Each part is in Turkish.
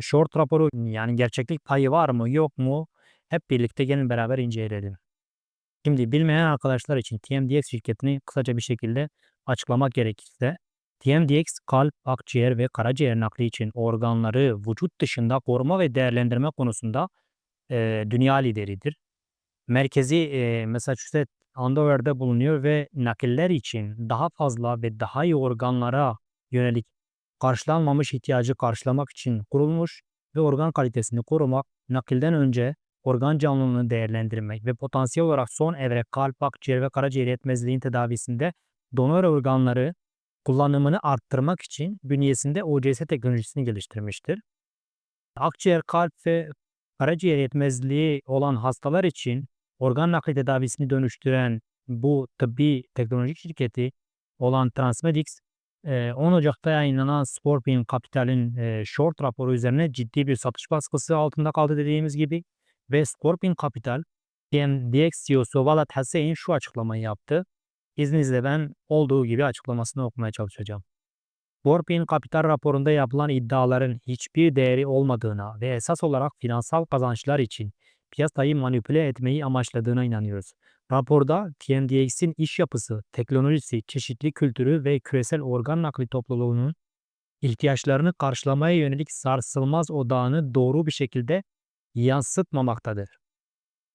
Short raporu yani gerçeklik payı var mı yok mu? Hep birlikte gelin beraber inceleyelim. Şimdi bilmeyen arkadaşlar için TMDX şirketini kısaca bir şekilde açıklamak gerekirse TMDX kalp, akciğer ve karaciğer nakli için organları vücut dışında koruma ve değerlendirme konusunda e, dünya lideridir. Merkezi e, Massachusetts Andover'de bulunuyor ve nakiller için daha fazla ve daha iyi organlara yönelik karşılanmamış ihtiyacı karşılamak için kurulmuş ve organ kalitesini korumak, nakilden önce organ canlılığını değerlendirmek ve potansiyel olarak son evre kalp, akciğer ve karaciğer yetmezliğin tedavisinde donör organları kullanımını arttırmak için bünyesinde OCS teknolojisini geliştirmiştir. Akciğer, kalp ve karaciğer yetmezliği olan hastalar için organ nakli tedavisini dönüştüren bu tıbbi teknolojik şirketi olan Transmedics 10 Ocak'ta yayınlanan Scorpion Capital'in short raporu üzerine ciddi bir satış baskısı altında kaldı dediğimiz gibi ve Scorpion Capital TMDX CEO'su Valat Hussein şu açıklamayı yaptı. İzninizle ben olduğu gibi açıklamasını okumaya çalışacağım. Scorpion Capital raporunda yapılan iddiaların hiçbir değeri olmadığına ve esas olarak finansal kazançlar için piyasayı manipüle etmeyi amaçladığına inanıyoruz. Raporda TMDX'in iş yapısı, teknolojisi, çeşitli kültürü ve küresel organ nakli topluluğunun ihtiyaçlarını karşılamaya yönelik sarsılmaz odağını doğru bir şekilde yansıtmamaktadır.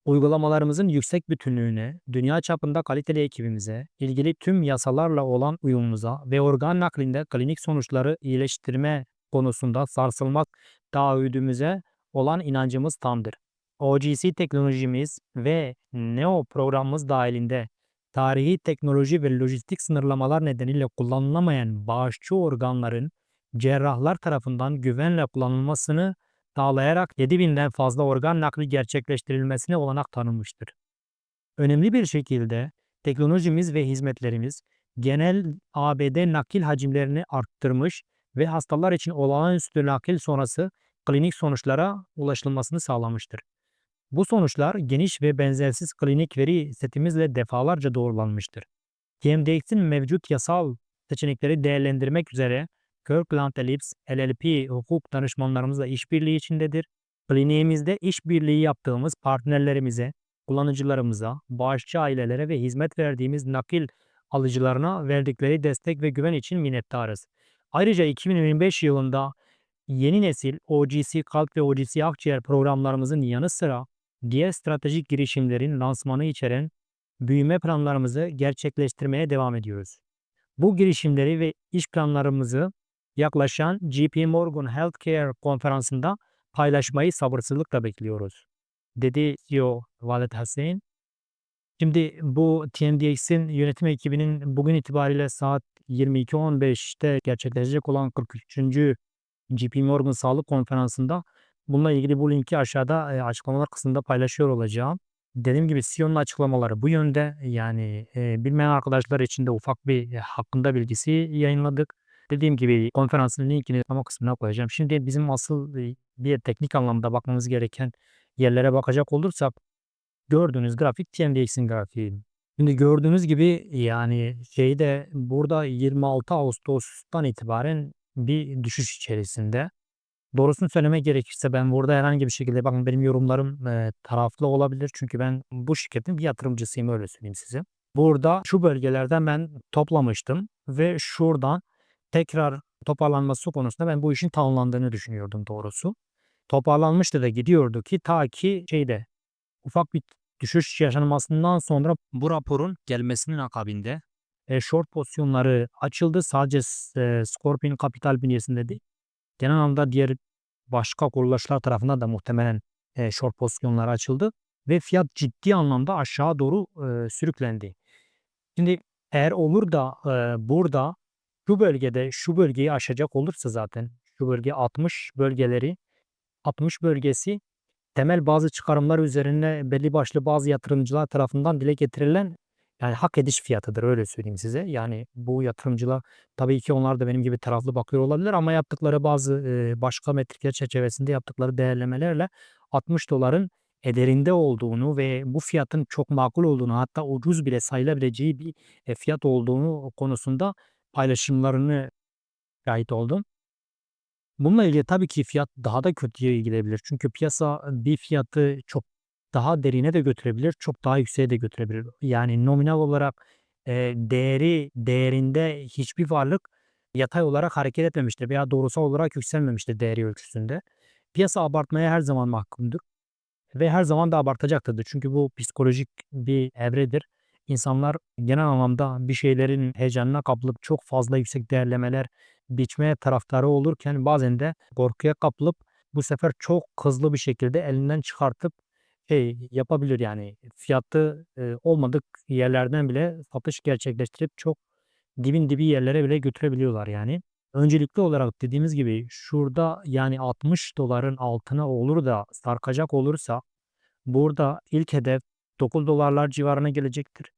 Uygulamalarımızın yüksek bütünlüğüne, dünya çapında kaliteli ekibimize, ilgili tüm yasalarla olan uyumumuza ve organ naklinde klinik sonuçları iyileştirme konusunda sarsılmaz taahhüdümüze olan inancımız tamdır. OGC teknolojimiz ve NEO programımız dahilinde tarihi teknoloji ve lojistik sınırlamalar nedeniyle kullanılamayan bağışçı organların cerrahlar tarafından güvenle kullanılmasını sağlayarak 7000'den fazla organ nakli gerçekleştirilmesine olanak tanınmıştır. Önemli bir şekilde teknolojimiz ve hizmetlerimiz genel ABD nakil hacimlerini arttırmış ve hastalar için olağanüstü nakil sonrası klinik sonuçlara ulaşılmasını sağlamıştır. Bu sonuçlar geniş ve benzersiz klinik veri setimizle defalarca doğrulanmıştır. TMDX'in mevcut yasal seçenekleri değerlendirmek üzere Kirkland Ellips LLP hukuk danışmanlarımızla işbirliği içindedir. Kliniğimizde işbirliği yaptığımız partnerlerimize, kullanıcılarımıza, bağışçı ailelere ve hizmet verdiğimiz nakil alıcılarına verdikleri destek ve güven için minnettarız. Ayrıca 2025 yılında yeni nesil OGC Kalp ve OGC Akciğer programlarımızın yanı sıra diğer stratejik girişimlerin lansmanı içeren büyüme planlarımızı gerçekleştirmeye devam ediyoruz. Bu girişimleri ve iş planlarımızı yaklaşan JP Morgan Healthcare konferansında paylaşmayı sabırsızlıkla bekliyoruz. Dedi CEO Valet Hussein. Şimdi bu TMDX'in yönetim ekibinin bugün itibariyle saat 22.15'te gerçekleşecek olan 43. JP Morgan Sağlık Konferansı'nda bununla ilgili bu linki aşağıda e, açıklamalar kısmında paylaşıyor olacağım. Dediğim gibi CEO'nun açıklamaları bu yönde. Yani e, bilmeyen arkadaşlar için de ufak bir e, hakkında bilgisi yayınladık. Dediğim gibi konferansın linkini açıklama kısmına koyacağım. Şimdi bizim asıl e, bir teknik anlamda bakmamız gereken yerlere bakacak olursak gördüğünüz grafik TMDX'in grafiği. Şimdi gördüğünüz gibi yani şeyde burada 26 Ağustos'tan itibaren bir düşüş içerisinde. Doğrusunu söylemek gerekirse ben burada herhangi bir şekilde bakın benim yorumlarım e, taraflı olabilir. Çünkü ben bu şirketin bir yatırımcısıyım öyle söyleyeyim size. Burada şu bölgelerden ben toplamıştım ve şuradan tekrar toparlanması konusunda ben bu işin tamamlandığını düşünüyordum doğrusu. Toparlanmıştı da gidiyordu ki ta ki şeyde ufak bir düşüş yaşanmasından sonra bu raporun gelmesinin akabinde e, short pozisyonları açıldı. Sadece e, Scorpion Capital bünyesinde değil. Genel anlamda diğer başka kuruluşlar tarafından da muhtemelen e, short pozisyonlar açıldı ve fiyat ciddi anlamda aşağı doğru e, sürüklendi. Şimdi eğer olur da e, burada şu bölgede şu bölgeyi aşacak olursa zaten şu bölge 60 bölgeleri 60 bölgesi temel bazı çıkarımlar üzerine belli başlı bazı yatırımcılar tarafından dile getirilen yani hak ediş fiyatıdır öyle söyleyeyim size. Yani bu yatırımcılar tabii ki onlar da benim gibi taraflı bakıyor olabilir ama yaptıkları bazı başka metrikler çerçevesinde yaptıkları değerlemelerle 60 doların ederinde olduğunu ve bu fiyatın çok makul olduğunu hatta ucuz bile sayılabileceği bir e, fiyat olduğunu konusunda paylaşımlarını şahit oldum. Bununla ilgili tabii ki fiyat daha da kötüye gidebilir. Çünkü piyasa bir fiyatı çok daha derine de götürebilir, çok daha yükseğe de götürebilir. Yani nominal olarak, eee, değeri değerinde hiçbir varlık yatay olarak hareket etmemiştir veya doğrusal olarak yükselmemiştir değeri ölçüsünde. Piyasa abartmaya her zaman mahkumdur ve her zaman da abartacaktır. Çünkü bu psikolojik bir evredir. İnsanlar genel anlamda bir şeylerin heyecanına kapılıp çok fazla yüksek değerlemeler biçmeye taraftarı olurken bazen de korkuya kapılıp bu sefer çok hızlı bir şekilde elinden çıkartıp şey yapabilir yani fiyatı, eee, olmadık yerlerden bile satış gerçekleştirip çok dibin dibi yerlere bile götürebiliyorlar yani. Öncelikli olarak dediğimiz gibi şurada yani $60'ın altına olur da sarkacak olursa burada ilk hedef $9'lar civarına gelecektir.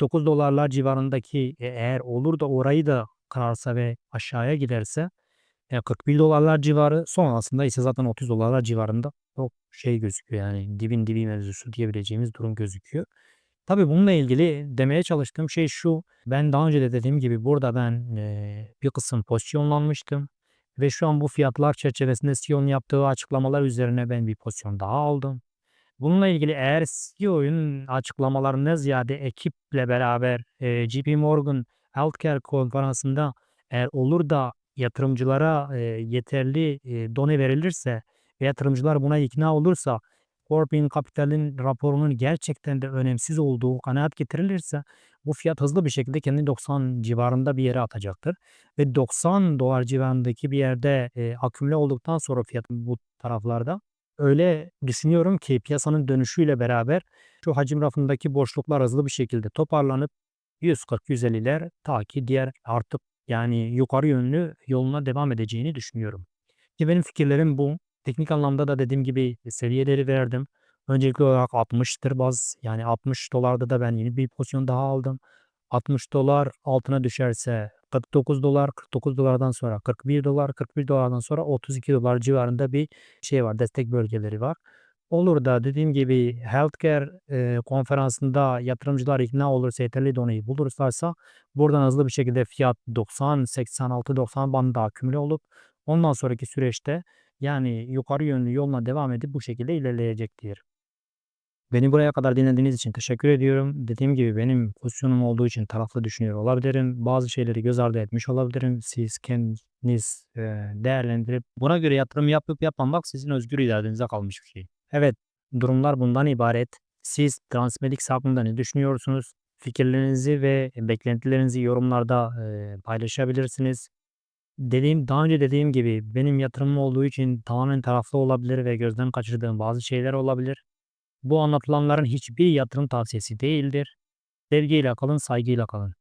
$9'lar civarındaki e eğer olur da orayı da kırarsa ve aşağıya giderse, eee, $41'lar civarı sonrasında ise zaten $30'lar civarında çok şey gözüküyor yani dibin dibi mevzusu diyebileceğimiz durum gözüküyor. Tabii bununla ilgili demeye çalıştığım şey şu: Ben daha önce de dediğim gibi burada ben, eee, bir kısım pozisyonlanmıştım ve şu an bu fiyatlar çerçevesinde CEO'nun yaptığı açıklamalar üzerine ben bir pozisyon daha aldım. Bununla ilgili eğer CEO'nun açıklamalarından ziyade ekiple beraber, eee, JP Morgan Healthcare konferansında eğer olur da yatırımcılara, eee, yeterli, eee, done verilirse ve yatırımcılar buna ikna olursa, Corpin Capital'in raporunun gerçekten de önemsiz olduğu kanaat getirilirse bu fiyat hızlı bir şekilde kendini 90 civarında bir yere atacaktır ve $90 civarındaki bir yerde, eee, akümüle olduktan sonra fiyat bu taraflarda öyle düşünüyorum ki piyasanın dönüşüyle beraber şu hacim rafındaki boşluklar hızlı bir şekilde toparlanıp 140-150'ler ta ki diğer artıp yani yukarı yönlü yoluna devam edeceğini düşünüyorum. Ki benim fikirlerim bu. Teknik anlamda da dediğim gibi seviyeleri verdim. Öncelikli olarak 60'tır baz yani $60'da da ben yeni bir pozisyon daha aldım. $60 altına düşerse $49, $49'dan sonra $41, $41'dan sonra $32 civarında bir şey var, destek bölgeleri var. Olur da dediğim gibi healthcare, eee, konferansında yatırımcılar ikna olursa, yeterli doneyi bulurlarsa buradan hızlı bir şekilde fiyat 90, 86, 90 bandında akümüle olup ondan sonraki süreçte yani yukarı yönlü yoluna devam edip bu şekilde ilerleyecektir. Beni buraya kadar dinlediğiniz için teşekkür ediyorum. Dediğim gibi benim pozisyonum olduğu için taraflı düşünüyor olabilirim. Bazı şeyleri göz ardı etmiş olabilirim. Siz kendiniz, eee, değerlendirip buna göre yatırım yapıp yapmamak sizin özgür iradenize kalmış bir şey. Evet, durumlar bundan ibaret. Siz Transmedix hakkında ne düşünüyorsunuz? Fikirlerinizi ve beklentilerinizi yorumlarda, eee, paylaşabilirsiniz. Dediğim daha önce dediğim gibi benim yatırımım olduğu için tamamen taraflı olabilir ve gözden kaçırdığım bazı şeyler olabilir. Bu anlatılanların hiçbir yatırım tavsiyesi değildir. Sevgiyle kalın, saygıyla kalın.